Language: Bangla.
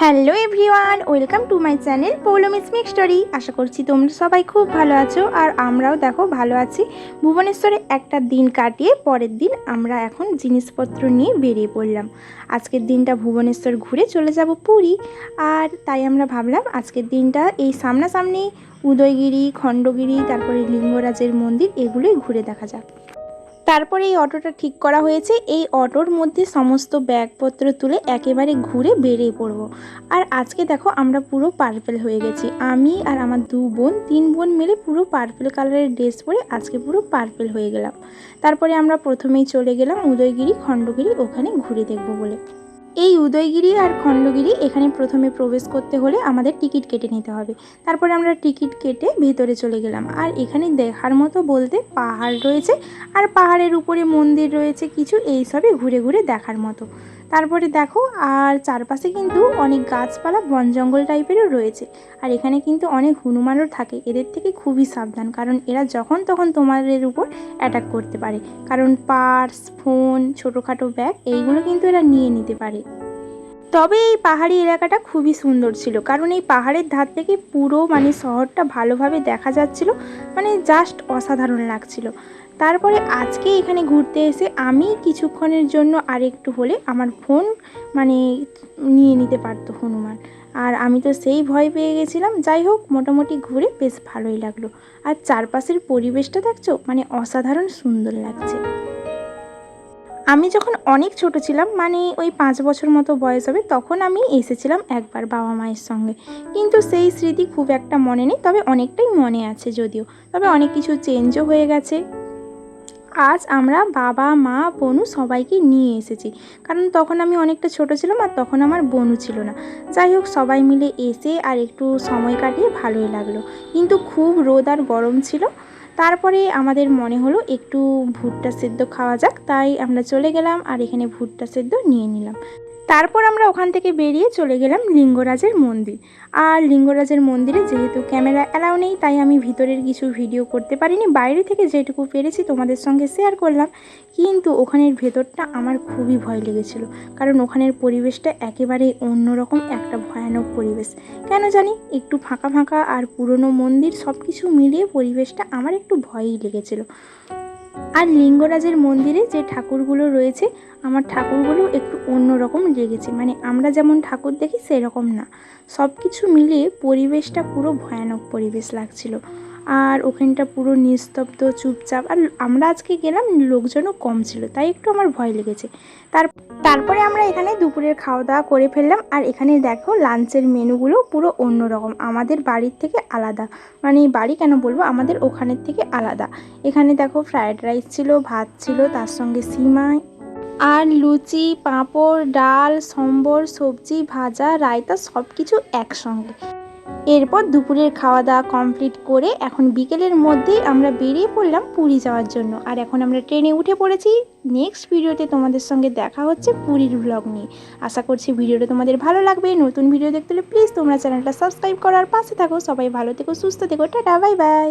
Hello everyone, welcome to my channel Poulami's story. আশা করছি তোমরা সবাই খুব ভালো আছো আর আমরাও দেখো ভালো আছি। ভুবনেশ্বরে একটা দিন কাটিয়ে পরের দিন আমরা এখন জিনিসপত্র নিয়ে বেরিয়ে পড়লাম। আজকের দিনটা ভুবনেশ্বর ঘুরে চলে যাব পুরী। আর তাই আমরা ভাবলাম আজকের দিনটা এই সামনাসামনি উদয়গিরি, খণ্ডগিরি, তারপরে লিঙ্গরাজের মন্দির এগুলোই ঘুরে দেখা যাক। তারপরে এই অটোটা ঠিক করা হয়েছে। এই অটোর মধ্যে সমস্ত ব্যাগপত্র তুলে একেবারে ঘুরে বেরিয়ে পড়ব। আর আজকে দেখো আমরা পুরো পার্পেল হয়ে গেছি। আমি আর আমার দু বোন, তিন বোন মিলে পুরো পার্পেল কালারের ড্রেস পরে আজকে পুরো পার্পেল হয়ে গেলাম। তারপরে আমরা প্রথমেই চলে গেলাম উদয়গিরি, খণ্ডগিরি, ওখানে ঘুরে দেখব বলে। এই উদয়গিরি আর খণ্ডগিরি এখানে প্রথমে প্রবেশ করতে হলে আমাদের টিকিট কেটে নিতে হবে। তারপরে আমরা টিকিট কেটে ভেতরে চলে গেলাম। আর এখানে দেখার মতো বলতে পাহাড় রয়েছে। আর পাহাড়ের উপরে মন্দির রয়েছে। কিছু এইসবই ঘুরে ঘুরে দেখার মতো। তারপরে দেখো, আর চারপাশে কিন্তু অনেক গাছপালা বন জঙ্গল টাইপেরও রয়েছে। আর এখানে কিন্তু অনেক হনুমানও থাকে। এদের থেকে খুবই সাবধান, কারণ এরা যখন তখন তোমাদের উপর অ্যাটাক করতে পারে। কারণ পার্স ফোন ছোটোখাটো ব্যাগ এইগুলো কিন্তু এরা নিয়ে নিতে পারে। তবে এই পাহাড়ি এলাকাটা খুবই সুন্দর ছিল। কারণ এই পাহাড়ের ধার থেকে পুরো মানে শহরটা ভালোভাবে দেখা যাচ্ছিল। মানে জাস্ট অসাধারণ লাগছিল। তারপরে আজকে এখানে ঘুরতে এসে আমি কিছুক্ষণের জন্য আরেকটু হলে আমার ফোন মানে নিয়ে নিতে পারতো হনুমান। আর আমি তো সেই ভয় পেয়ে গেছিলাম। যাই হোক, মোটামুটি ঘুরে বেশ ভালোই লাগল। আর চারপাশের পরিবেশটা দেখছ? মানে অসাধারণ সুন্দর লাগছে। আমি যখন অনেক ছোট ছিলাম মানে ওই পাঁচ বছর মতো বয়স হবে, তখন আমি এসেছিলাম একবার বাবা মায়ের সঙ্গে। কিন্তু সেই স্মৃতি খুব একটা মনে নেই, তবে অনেকটাই মনে আছে যদিও। তবে অনেক কিছু চেঞ্জও হয়ে গেছে। আজ আমরা বাবা, মা, বনু সবাইকে নিয়ে এসেছি। কারণ তখন আমি অনেকটা ছোট ছিলাম আর তখন আমার বনু ছিল না। যাই হোক, সবাই মিলে এসে আর একটু সময় কাটিয়ে ভালোই লাগল। কিন্তু খুব রোদ আর গরম ছিল। তারপরে আমাদের মনে হলো একটু ভুট্টা সেদ্ধ খাওয়া যাক। তাই আমরা চলে গেলাম আর এখানে ভুট্টা সেদ্ধ নিয়ে নিলাম। তারপর আমরা ওখান থেকে বেরিয়ে চলে গেলাম লিঙ্গরাজের মন্দির। আর লিঙ্গরাজের মন্দিরে যেহেতু ক্যামেরা অ্যালাউ নেই, তাই আমি ভিতরের কিছু ভিডিও করতে পারিনি। বাইরে থেকে যেটুকু পেরেছি তোমাদের সঙ্গে শেয়ার করলাম, কিন্তু ওখানের ভেতরটা আমার খুবই ভয় লেগেছিল। কারণ ওখানের পরিবেশটা একেবারেই অন্যরকম, একটা ভয়ানক পরিবেশ। কেন জানি একটু ফাঁকা ফাঁকা আর পুরনো মন্দির সব কিছু মিলিয়ে পরিবেশটা আমার একটু ভয়ই লেগেছিল। আর লিঙ্গরাজের মন্দিরে যে ঠাকুরগুলো রয়েছে, আমার ঠাকুরগুলো একটু অন্যরকম লেগেছে। মানে আমরা যেমন ঠাকুর দেখি, সেরকম না। সব কিছু মিলিয়ে পরিবেশটা পুরো ভয়ানক পরিবেশ লাগছিল। আর ওখানটা পুরো নিস্তব্ধ, চুপচাপ। আর আমরা আজকে গেলাম, লোকজনও কম ছিল, তাই একটু আমার ভয় লেগেছে। তার, তারপরে আমরা এখানে দুপুরের খাওয়া দাওয়া করে ফেললাম। আর এখানে দেখো, লাঞ্চের মেনুগুলো পুরো অন্যরকম। আমাদের বাড়ির থেকে আলাদা। মানে বাড়ি কেন বলব? আমাদের ওখানের থেকে আলাদা। এখানে দেখো, ফ্রায়েড রাইস ছিল, ভাত ছিল, তার সঙ্গে সিমাই। আর লুচি, পাঁপড়, ডাল, সম্বর, সবজি, ভাজা, রায়তা সব কিছু একসঙ্গে। এরপর দুপুরের খাওয়া দাওয়া কমপ্লিট করে এখন বিকেলের মধ্যেই আমরা বেরিয়ে পড়লাম পুরী যাওয়ার জন্য। আর এখন আমরা ট্রেনে উঠে পড়েছি। নেক্সট ভিডিওতে তোমাদের সঙ্গে দেখা হচ্ছে পুরীর ব্লগ নিয়ে। আশা করছি ভিডিওটা তোমাদের ভালো লাগবে। নতুন ভিডিও দেখতে হলে প্লিজ তোমরা চ্যানেলটা সাবস্ক্রাইব করার পাশে থাকো। সবাই ভালো থেকো, সুস্থ থেকো। Tata bye bye